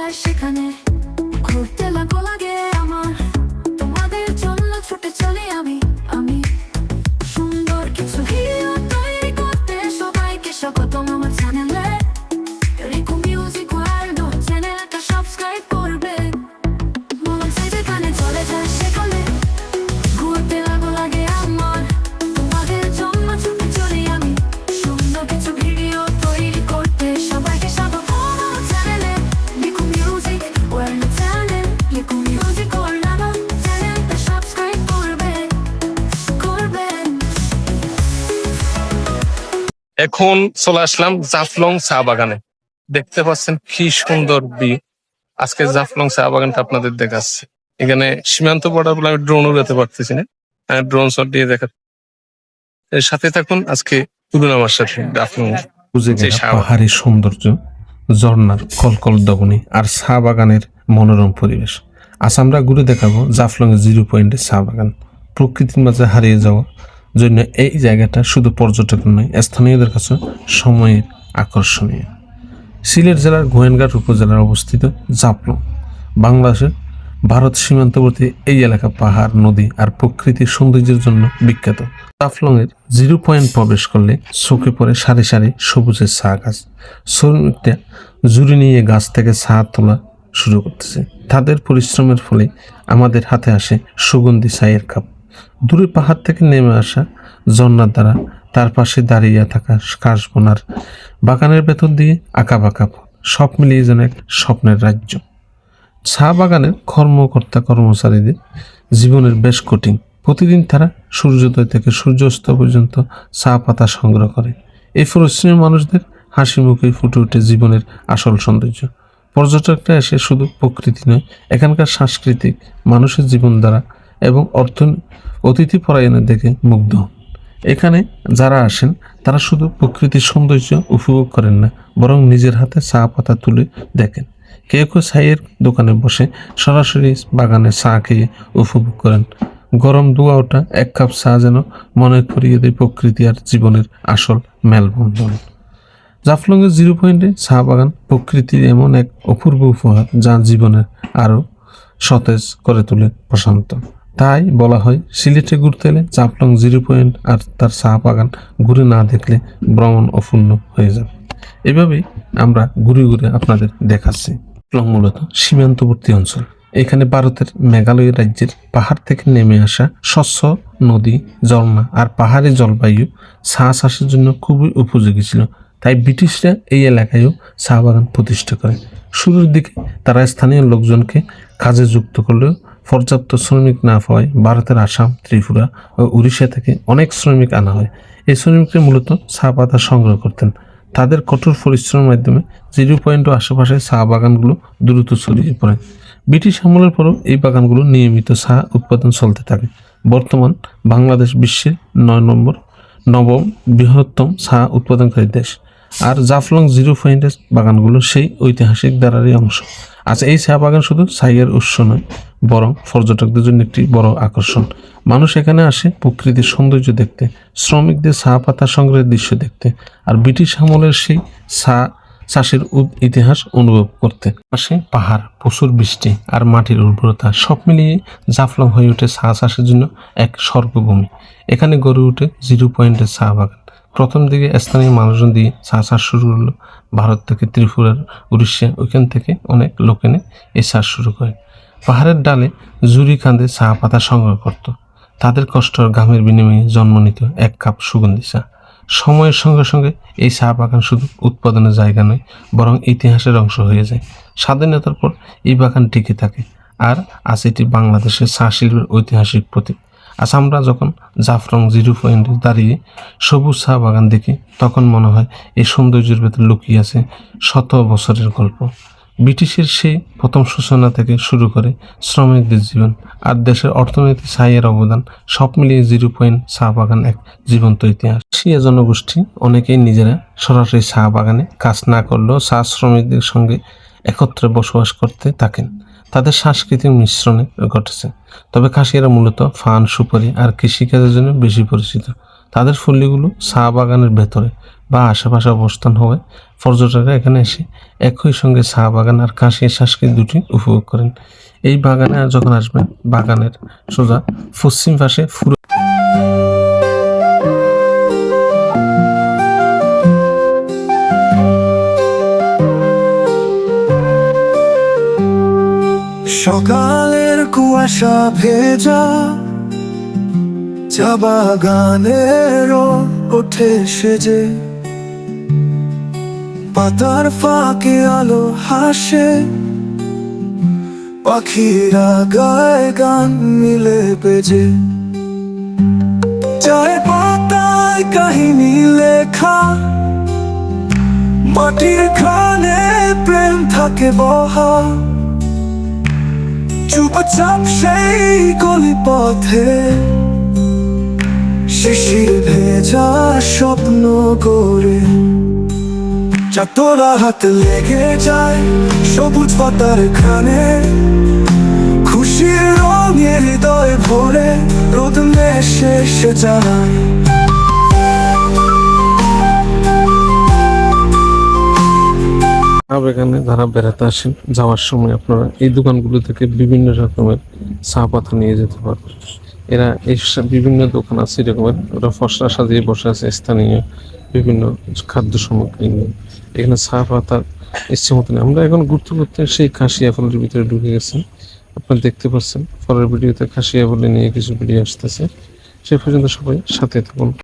যায় সেখানে। ঘুরতে লাগো লাগে আমার। তোমাদের জন্য ছুটে চলি আমি। আমি সুন্দর কিছু তৈরি করতে সবাইকে স্বাগতম আমার চ্যানেলে। এখন চলে আসলাম জাফলং চা বাগানে। দেখতে পাচ্ছেন কি সুন্দর বি আজকে জাফলং চা বাগানটা আপনাদের দেখাচ্ছে। এখানে সীমান্ত বর্ডার বলে আমি ড্রোন উড়াতে পারতেছি না। ড্রোন শট দিয়ে দেখা এর সাথে থাকুন আজকে তুলুন আমার সাথে জাফলং খুঁজে যে গেলা পাহাড়ি সৌন্দর্য ঝর্ণার কলকল দবনি আর চা বাগানের মনোরম পরিবেশ। আজ আমরা ঘুরে দেখাবো জাফলং জিরো পয়েন্টের চা বাগান। প্রকৃতির মাঝে হারিয়ে যাওয়া জন্য এই জায়গাটা শুধু পর্যটক নয়, স্থানীয়দের কাছে সময়ের আকর্ষণীয়। সিলেট জেলার গোয়েনঘাট উপজেলার অবস্থিত জাফলং বাংলাদেশের ভারত সীমান্তবর্তী এই এলাকা পাহাড়, নদী আর প্রকৃতির সৌন্দর্যের জন্য বিখ্যাত। জাফলং এর জিরো পয়েন্ট প্রবেশ করলে চোখে পড়ে সারি সারি সবুজের চা গাছ শ্রমিকরা জুড়ি নিয়ে গাছ থেকে চা তোলা শুরু করতেছে। তাদের পরিশ্রমের ফলে আমাদের হাতে আসে সুগন্ধি চায়ের কাপ। দূরে পাহাড় থেকে নেমে আসা ঝর্ণার দ্বারা তার পাশে দাঁড়িয়ে থাকা কাশবনার বাগানের ভেতর দিয়ে আঁকা বাঁকা সব মিলিয়ে যেন এক স্বপ্নের রাজ্য। চা বাগানের কর্মকর্তা কর্মচারীদের জীবনের বেশ কঠিন। প্রতিদিন তারা সূর্যোদয় থেকে সূর্যাস্ত পর্যন্ত চা পাতা সংগ্রহ করে। এই পরিশ্রমী মানুষদের হাসি মুখেই ফুটে ওঠে জীবনের আসল সৌন্দর্য। পর্যটকরা এসে শুধু প্রকৃতি নয়, এখানকার সাংস্কৃতিক মানুষের জীবন দ্বারা এবং অর্থ অতিথি পরায়ণের দেখে মুগ্ধ। এখানে যারা আসেন, তারা শুধু প্রকৃতির সৌন্দর্য উপভোগ করেন না, বরং নিজের হাতে চা পাতা তুলে দেখেন। কেউ কেউ ছাইয়ের দোকানে বসে সরাসরি বাগানে চা খেয়ে উপভোগ করেন। গরম দুয়া ওঠা, এক কাপ চা যেন মনে করিয়ে দেয় প্রকৃতি আর জীবনের আসল মেলবন্ধন। জাফলংয়ের জিরো পয়েন্টে চা বাগান প্রকৃতির এমন এক অপূর্ব উপহার যা জীবনের আরও সতেজ করে তোলে প্রশান্ত। তাই বলা হয়, সিলেটে ঘুরতে এলে চাপলং জিরো পয়েন্ট আর তার চা বাগান ঘুরে না দেখলে ভ্রমণ অপূর্ণ হয়ে যাবে। এভাবেই আমরা ঘুরে ঘুরে আপনাদের দেখাচ্ছি। জাফলং মূলত সীমান্তবর্তী অঞ্চল। এখানে ভারতের মেঘালয় রাজ্যের পাহাড় থেকে নেমে আসা স্বচ্ছ নদী, ঝর্ণা আর পাহাড়ি জলবায়ু চা চাষের জন্য খুবই উপযোগী ছিল। তাই ব্রিটিশরা এই এলাকায়ও চা বাগান প্রতিষ্ঠা করে। শুরুর দিকে তারা স্থানীয় লোকজনকে কাজে যুক্ত করলেও পর্যাপ্ত শ্রমিক না পাওয়ায় ভারতের আসাম, ত্রিপুরা ও উড়িষ্যা থেকে অনেক শ্রমিক আনা হয়। এই শ্রমিকরা মূলত চা পাতা সংগ্রহ করতেন। তাদের কঠোর পরিশ্রমের মাধ্যমে জিরো পয়েন্ট ও আশেপাশে চা বাগানগুলো দ্রুত ছড়িয়ে পড়ে। ব্রিটিশ আমলের পরও এই বাগানগুলো নিয়মিত চা উৎপাদন চলতে থাকে। বর্তমান বাংলাদেশ বিশ্বের নয় নম্বর, নবম বৃহত্তম চা উৎপাদনকারী দেশ। আর জাফলং জিরো পয়েন্টের বাগানগুলো সেই ঐতিহাসিক দ্বারারই অংশ। আচ্ছা এই চা বাগান শুধু ছাইয়ের উৎস নয়, বরং পর্যটকদের জন্য একটি বড় আকর্ষণ। মানুষ এখানে আসে প্রকৃতির সৌন্দর্য দেখতে, শ্রমিকদের চা পাতা সংগ্রহের দৃশ্য দেখতে, আর ব্রিটিশ আমলের সেই চা চাষের ইতিহাস অনুভব করতে। পাশে পাহাড়, প্রচুর বৃষ্টি আর মাটির উর্বরতা, সব মিলিয়ে জাফলং হয়ে ওঠে চা চাষের জন্য এক স্বর্গভূমি। এখানে গড়ে ওঠে জিরো পয়েন্টের চা বাগান। প্রথম দিকে স্থানীয় মানুষজন দিয়ে চা চাষ শুরু হলো ভারত থেকে ত্রিপুরার উড়িষ্যা, ওইখান থেকে অনেক লোক এনে এই চাষ শুরু করে। পাহাড়ের ডালে জুরি কাঁধে চা পাতা সংগ্রহ করত। তাদের কষ্ট ঘামের বিনিময়ে জন্ম নিত এক কাপ সুগন্ধি চা। সময়ের সঙ্গে সঙ্গে এই চা বাগান শুধু উৎপাদনের জায়গা নয়, বরং ইতিহাসের অংশ হয়ে যায়। স্বাধীনতার পর এই বাগান টিকে থাকে। আর আজ এটি বাংলাদেশের চা শিল্পের ঐতিহাসিক প্রতীক। আজ আমরা যখন জাফরং জিরো পয়েন্টে দাঁড়িয়ে সবুজ চা বাগান দেখি, তখন মনে হয় এই সৌন্দর্যের ভেতর লুকিয়ে আছে শত বছরের গল্প। ব্রিটিশের সেই প্রথম সূচনা থেকে শুরু করে শ্রমিকদের জীবন আর দেশের অর্থনৈতিক ছাইয়ের অবদান, সব মিলিয়ে জিরো পয়েন্ট চা বাগান এক জীবন্ত ইতিহাস। শিয়া জনগোষ্ঠী অনেকেই নিজেরা সরাসরি চা বাগানে কাজ না করলেও চা শ্রমিকদের সঙ্গে একত্রে বসবাস করতে থাকেন। তাদের সাংস্কৃতিক মিশ্রণে ঘটেছে। তবে খাসিয়ারা মূলত ফান, সুপারি আর কৃষিকাজের জন্য বেশি পরিচিত। তাদের ফুলিগুলো চা বাগানের ভেতরে বা আশেপাশে অবস্থান হওয়ায় পর্যটকরা এখানে এসে একই সঙ্গে চা বাগান আর কাশির সংস্কৃতি দুটি উপভোগ করেন। এই বাগানে যখন আসবেন, বাগানের সোজা পশ্চিম পাশে ফুল সকালের কুয়াশা ভেজা চা বাগানের ওঠে সেজে। পাতার ফাঁকে আলো হাসে, পাখিরা গায় গান মিলে বেজে। চায় পাতায় কাহিনী লেখা, মাটির খানে প্রেম থাকে বহা। চুপচাপ সেই গলি পথে শিশির ভেজা স্বপ্ন করে চাতরা হাত লেগে যায় সবুজ পাতার খানে খুশির রঙে হৃদয় ভরে রোদ মেশে সে জানায় বাগানে যারা বেড়াতে আসেন, যাওয়ার সময় আপনারা এই দোকানগুলো থেকে বিভিন্ন রকমের চা পাতা নিয়ে যেতে পারবেন এরা এই বিভিন্ন দোকান আছে এরকমের, ওরা ফসলা সাজিয়ে বসে আছে, স্থানীয় বিভিন্ন খাদ্য সামগ্রী নিয়ে। এখানে চা পাতা ইচ্ছে মতন, আমরা এখন ঘুরতে ঘুরতে সেই খাসিয়া ফলের ভিতরে ঢুকে গেছি। আপনারা দেখতে পাচ্ছেন ফলের ভিডিওতে খাসিয়া ফলে নিয়ে কিছু ভিডিও আসতেছে। সে পর্যন্ত সবাই সাথে থাকুন।